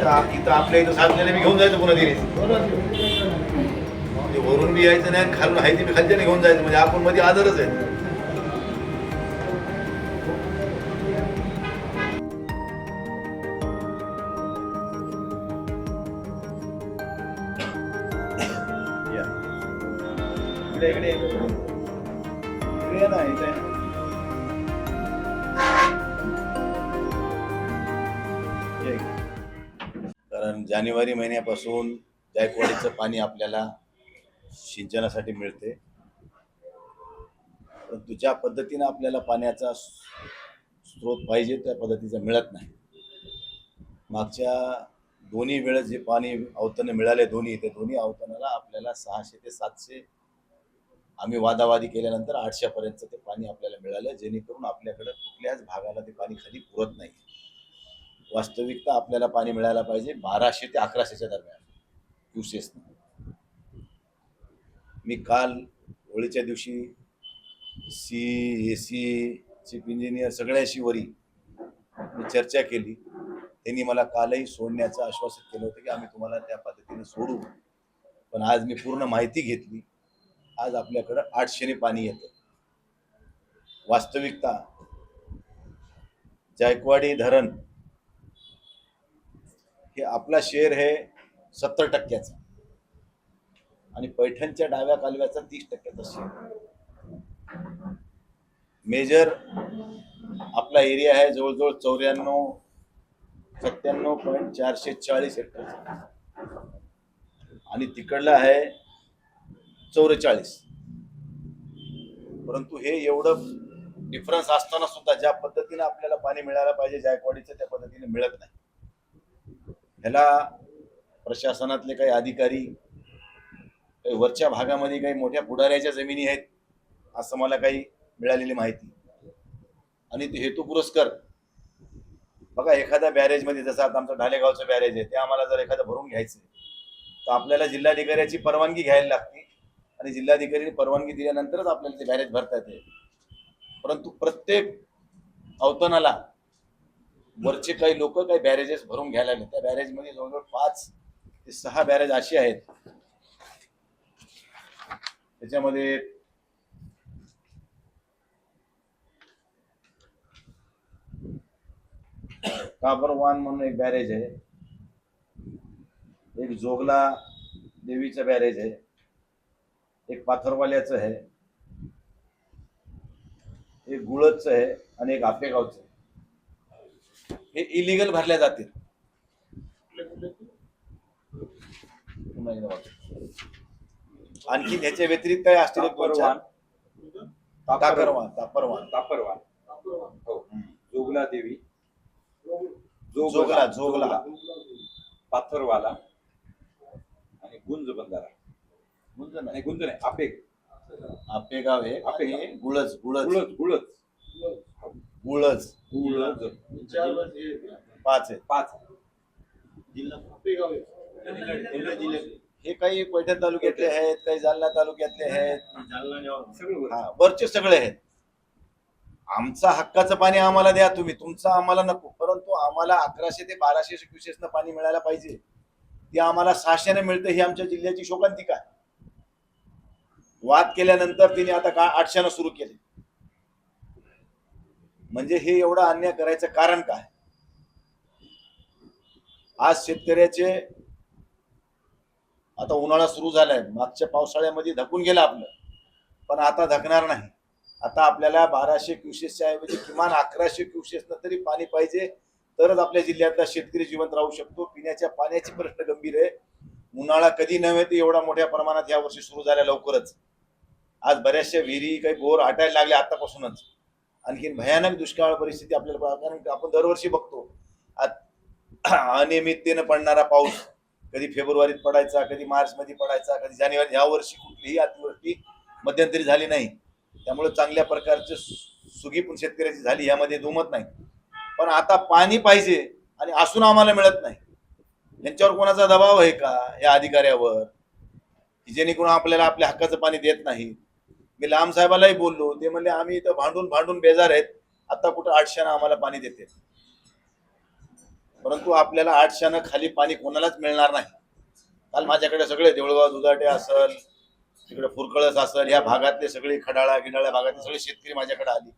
इथं आपल्या इथं साचलेले मी घेऊन जायचं पुन्हा दिली म्हणजे वरून बी यायचं नाही खालून आहे ते मी खालच्याने घेऊन जायचं. म्हणजे आपण मध्ये आदरच आहे इकडे इकडे. इकडे. कारण जानेवारी महिन्यापासून जायकवाडीचं पाणी आपल्याला सिंचनासाठी मिळते. परंतु ज्या पद्धतीनं आपल्याला पाण्याचा स्रोत पाहिजे त्या पद्धतीचा मिळत नाही. मागच्या दोन्ही वेळेस जे पाणी अवतनं मिळाले दोन्ही ते दोन्ही अवतनाला आपल्याला सहाशे ते सातशे आम्ही वादावादी केल्यानंतर आठशेपर्यंत ते पाणी आपल्याला मिळालं जेणेकरून आपल्याकडं कुठल्याच भागाला ते पाणी खाली पुरत नाही. वास्तविकता आपल्याला पाणी मिळायला पाहिजे बाराशे ते अकराशेच्या दरम्यान. क्युसेसनं मी काल होळीच्या दिवशी C A C chief engineer सगळ्याशी वरी मी चर्चा केली. त्यांनी मला कालही सोडण्याचं आश्वासित केलं होतं की आम्ही तुम्हाला त्या पद्धतीने सोडू. पण आज मी पूर्ण माहिती घेतली. आज आपल्याकडं आठशेने पाणी येतं. वास्तविकता. जायकवाडी धरण की आपला शेअर हे सत्तर टक्क्याचा. आणि पैठणच्या डाव्या कालव्याचा तीस टक्क्याचा शेअर मेजर आपला एरिया आहे जवळजवळ चौऱ्याण्णव सत्त्याण्णव पॉईंट चारशे चाळीस हेक्टरचा आणि तिकडला आहे चौवेचाळीस परंतु हे एवढं डिफरन्स असताना सुद्धा ज्या पद्धतीने आपल्याला पाणी मिळायला पाहिजे जायकवाडीचं त्या पद्धतीने मिळत नाही. ह्याला प्रशासनातले काही अधिकारी काही वरच्या भागामध्ये काही मोठ्या पुढाऱ्याच्या जमिनी आहेत असं मला काही मिळालेली माहिती. आणि ते हेतू पुरस्कार. बघा एखाद्या बॅरेजमध्ये जसं आता आमचं ढालेगावचं बॅरेज आहे ते आम्हाला जर एखादं भरून घ्यायचं आहे, तर आपल्याला जिल्हाधिकाऱ्याची परवानगी घ्यायला लागते. आणि जिल्हाधिकारीने परवानगी दिल्यानंतरच आपल्याला ते बॅरेज भरता येते. परंतु प्रत्येक अवतनाला वरचे काही लोक काही बॅरेजेस भरून घ्यायला नाही त्या बॅरेजमध्ये जवळजवळ पाच ते सहा बॅरेज अशी आहेत. त्याच्यामध्ये काबरवान म्हणून एक बॅरेज आहे. एक जोगला देवीचं बॅरेज आहे. एक पाथरवाल्याचं आहे. एक गुळदचं आहे आणि एक आपेगावचं आहे. हे इलिगल भरल्या जातील. आणखी ह्याच्या व्यतिरिक्त काय असतील? ताकरवान तापरवान तापरवान. हो. जोगला देवी. जोगला जोगला. पाथरवाला. आणि गुंज बंधारा गुंज नाही गुंज नाही आपेग. आपेगाव आपेगाव. आणि गुळज गुळज. गुळच गुळच गुळज गुळज पाच आहे. पाच हे काही पैठण तालुक्यातले आहेत काही जालना तालुक्यातले आहेत. हा वरचे सगळे आहेत. आमचा हक्काचं पाणी आम्हाला द्या तुम्ही. तुमचं आम्हाला नको. परंतु आम्हाला अकराशे ते बाराशे क्युसेसनं पाणी मिळायला पाहिजे. ते आम्हाला सहाशेने मिळतं ही आमच्या जिल्ह्याची शोकांतिका आहे. वाद केल्यानंतर तिने आता का आठशेनं सुरू केले. म्हणजे हे एवढं अन्याय करायचं कारण काय? आज शेतकऱ्याचे आता उन्हाळा सुरू झालाय मागच्या पावसाळ्यामध्ये धकून गेलं आपलं पण आता धकणार नाही. आता आपल्याला बाराशे क्युसेसच्या ऐवजी किमान अकराशे क्युसेसनं तरी पाणी पाहिजे तरच आपल्या जिल्ह्यातला शेतकरी जिवंत राहू शकतो. पिण्याच्या पाण्याची प्रश्न गंभीर आहे. उन्हाळा कधी नव्हे ते एवढा मोठ्या प्रमाणात या वर्षी सुरू झाल्या लवकरच. आज बऱ्याचशा विहिरी काही बोर आटायला लागले आतापासूनच आणखीन भयानक दुष्काळ परिस्थिती आपल्याला कारण आपण दरवर्षी बघतो अनियमिततेनं पडणारा पाऊस कधी फेब्रुवारीत पडायचा कधी मार्च मध्ये पडायचा कधी जानेवारी ह्या वर्षी कुठलीही अतिवृष्टी मध्यंतरी झाली नाही. त्यामुळे चांगल्या प्रकारचे सु- सुगी पण शेतकऱ्याची झाली यामध्ये दुमत नाही. पण आता पाणी पाहिजे आणि असून आम्हाला मिळत नाही. यांच्यावर कोणाचा दबाव आहे का या अधिकाऱ्यावर? की जेणेकरून आपल्याला आपल्या हक्काचं पाणी देत नाही मी लांब साहेबालाही बोललो. ते म्हणले आम्ही इथं भांडून भांडून बेजार आहेत. आता कुठं आठशानं आम्हाला पाणी देते परंतु आपल्याला आठशानं खाली पाणी कोणालाच मिळणार नाही. काल माझ्याकडे सगळे देऊळगाव दुधाटे असल तिकडे फुरकळस असल ह्या भागातले सगळे खडाळा गिडाळ्या भागातले सगळे शेतकरी माझ्याकडे आले.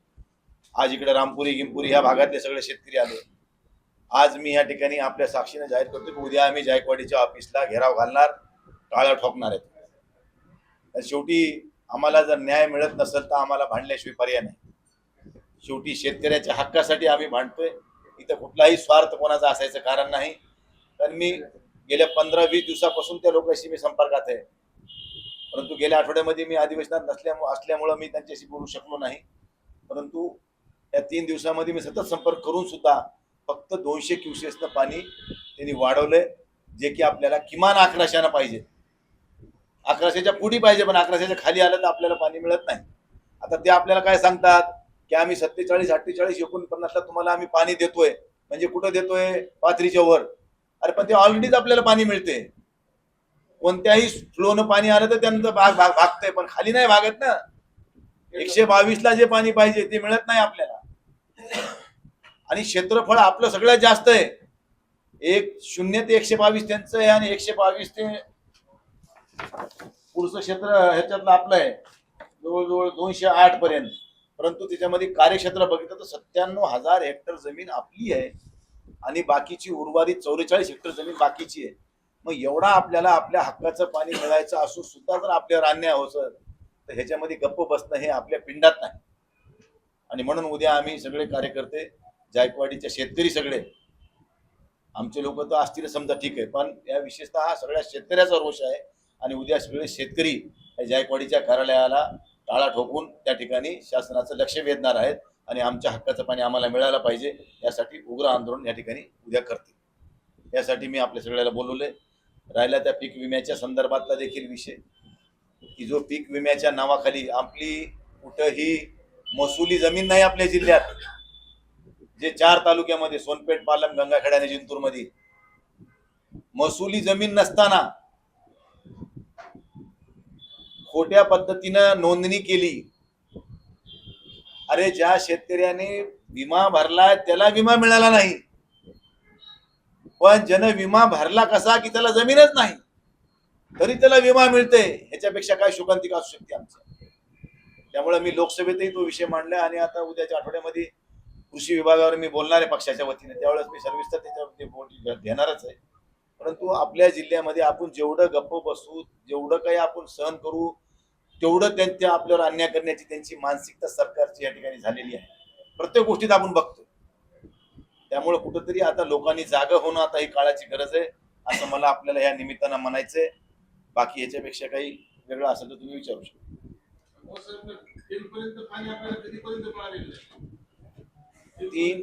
आज इकडे रामपुरी गिंपुरी ह्या भागातले सगळे शेतकरी आले. आज मी या ठिकाणी आपल्या साक्षीने जाहीर करतो की उद्या आम्ही जायकवाडीच्या ऑफिसला घेराव घालणार टाळा ठोकणार आहेत. शेवटी आम्हाला जर न्याय मिळत नसेल तर आम्हाला भांडल्याशिवाय पर्याय नाही. शेवटी शेतकऱ्याच्या हक्कासाठी आम्ही भांडतोय. इथं कुठलाही स्वार्थ कोणाचा असायचं कारण नाही. कारण मी गेल्या पंधरा वीस दिवसापासून त्या लोकांशी मी संपर्कात आहे. परंतु गेल्या आठवड्यामध्ये मी अधिवेशनात नसल्यामुळे असल्यामुळं मी त्यांच्याशी बोलू शकलो नाही. परंतु या तीन दिवसामध्ये मी सतत संपर्क करून सुद्धा फक्त दोनशे क्युसेसनं पाणी त्यांनी वाढवलंय जे की आपल्याला किमान अकराशेनं पाहिजे. अकराशेच्या पुढी पाहिजे पण अकराशेच्या खाली आलं तर आपल्याला पाणी मिळत नाही. आता ते आपल्याला काय सांगतात? की आम्ही सत्तेचाळीस अठ्ठेचाळीस एकोणपन्नासला तुम्हाला आम्ही पाणी देतोय. म्हणजे कुठं देतोय? पाथरीच्या वर. अरे पण ते ऑलरेडीच आपल्याला पाणी मिळते. कोणत्याही फ्लोनं पाणी आलं तर त्यांचं भाग भाग भागतंय पण खाली नाही भागत ना. एकशे बावीसला जे पाणी पाहिजे ते मिळत नाही आपल्याला. आणि क्षेत्रफळ आपलं सगळ्यात जास्त आहे. एक शून्य ते एकशे बावीस त्यांचं आहे आणि एकशे बावीस ते पुढचं क्षेत्र ह्याच्यातलं आपलं आहे. जवळजवळ दोनशे आठ पर्यंत. परंतु त्याच्यामध्ये कार्यक्षेत्र बघितलं तर सत्त्याण्णव हजार हेक्टर जमीन आपली आहे. आणि बाकीची उर्वरित चौवेचाळीस हेक्टर जमीन बाकीची आहे. मग एवढा आपल्याला आपल्या हक्काचं पाणी मिळायचं असून सुद्धा जर आपल्यावर अन्याय होत तर ह्याच्यामध्ये गप्प बसणं हे आपल्या पिंडात नाही. आणि म्हणून उद्या आम्ही सगळे कार्यकर्ते जायकवाडीचे शेतकरी सगळे आमचे लोक तर असतील समजा ठीक आहे पण या विशेषतः हा सगळ्या शेतकऱ्याचा रोष आहे. आणि उद्या सगळे शेतकरी या जायकवाडीच्या कार्यालयाला टाळा ठोकून त्या ठिकाणी शासनाचं लक्ष वेधणार आहेत आणि आमच्या हक्काचं पाणी आम्हाला मिळायला पाहिजे यासाठी उग्र आंदोलन या ठिकाणी उद्या करतील. यासाठी मी आपल्या सगळ्याला बोलवले राहिला त्या पीक विम्याच्या संदर्भातला देखील विषय. की जो पीक विम्याच्या नावाखाली आपली कुठंही महसुली जमीन नाही आपल्या जिल्ह्यात. जे चार तालुक्यामध्ये सोनपेठ पालम गंगाखेड आणि जिंतूरमध्ये. महसुली जमीन नसताना खोट्या पद्धतीनं नोंदणी केली. अरे ज्या शेतकऱ्याने विमा भरला त्याला विमा मिळाला नाही. पण जन विमा भरला कसा की त्याला जमीनच नाही तरी त्याला विमा मिळते. ह्याच्यापेक्षा काय शोकांतिका असू शकते आमचं. त्यामुळे मी लोकसभेतही तो विषय मांडला आणि आता उद्याच्या आठवड्यामध्ये कृषी विभागावर मी बोलणार आहे पक्षाच्या वतीने. त्यावेळेस मी सविस्तर त्याच्यावरती बोल देणारच आहे. परंतु आपल्या जिल्ह्यामध्ये आपण जेवढं गप्प बसू जेवढं काही आपण सहन करू तेवढं त्यांच्या आपल्यावर अन्याय करण्याची त्यांची मानसिकता सरकारची या ठिकाणी झालेली आहे. प्रत्येक गोष्टीत आपण बघतो त्यामुळे कुठंतरी आता लोकांनी जागा होणं आता ही काळाची गरज आहे असं मला आपल्याला या निमित्तानं म्हणायचंय. बाकी याच्यापेक्षा काही वेगळं असेल तर तुम्ही विचारू शकता. आहे? तीन